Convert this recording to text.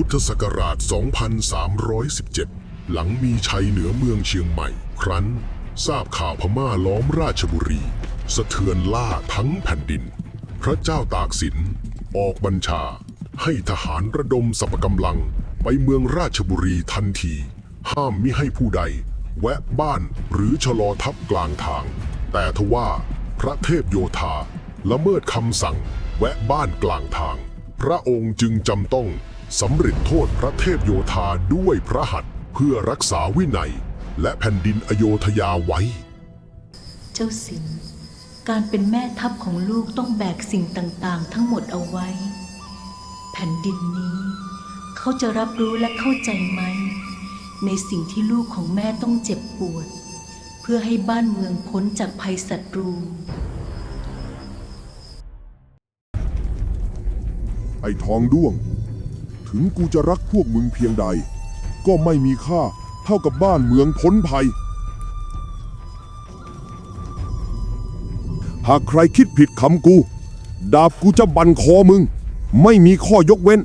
พุทธศักราช 2317 หลังมีชัยเหนือเมืองเชียงใหม่ ครั้น ทราบข่าวพม่าล้อมราชบุรี สะเทือนล่าทั้งแผ่นดิน พระเจ้าตากสิน ออกบัญชา ให้ทหารระดมสรรพกำลังไปเมืองราชบุรีทันที ห้ามมิให้ผู้ใด แวะบ้านหรือชะลอทับกลางทาง แต่ทว่าพระเทพโยธาละเมิดคำสั่ง แวะบ้านกลางทาง พระองค์จึงจำต้อง สำเร็จโทษพระเทพโยธาด้วยพระหัตถ์เพื่อรักษาวินัย และแผ่นดินอโยธยาไว้ เจ้าสินการเป็นแม่ทัพของลูกต้องแบกสิ่งต่างๆ ทั้งหมดเอาไว้ แผ่นดินนี้ เขาจะรับรู้และเข้าใจไหม ในสิ่งที่ลูกของแม่ต้องเจ็บปวด เพื่อให้บ้านเมืองพ้นจากภัยศัตรู ไอ้ทองด้วง ถึงกูจะรักพวกมึงเพียงใด ก็ไม่มีค่าเท่ากับบ้านเมืองพ้นภัย หากใครคิดผิดคำกู ดาบกูจะบันคอมึง ไม่มีข้อยกเว้น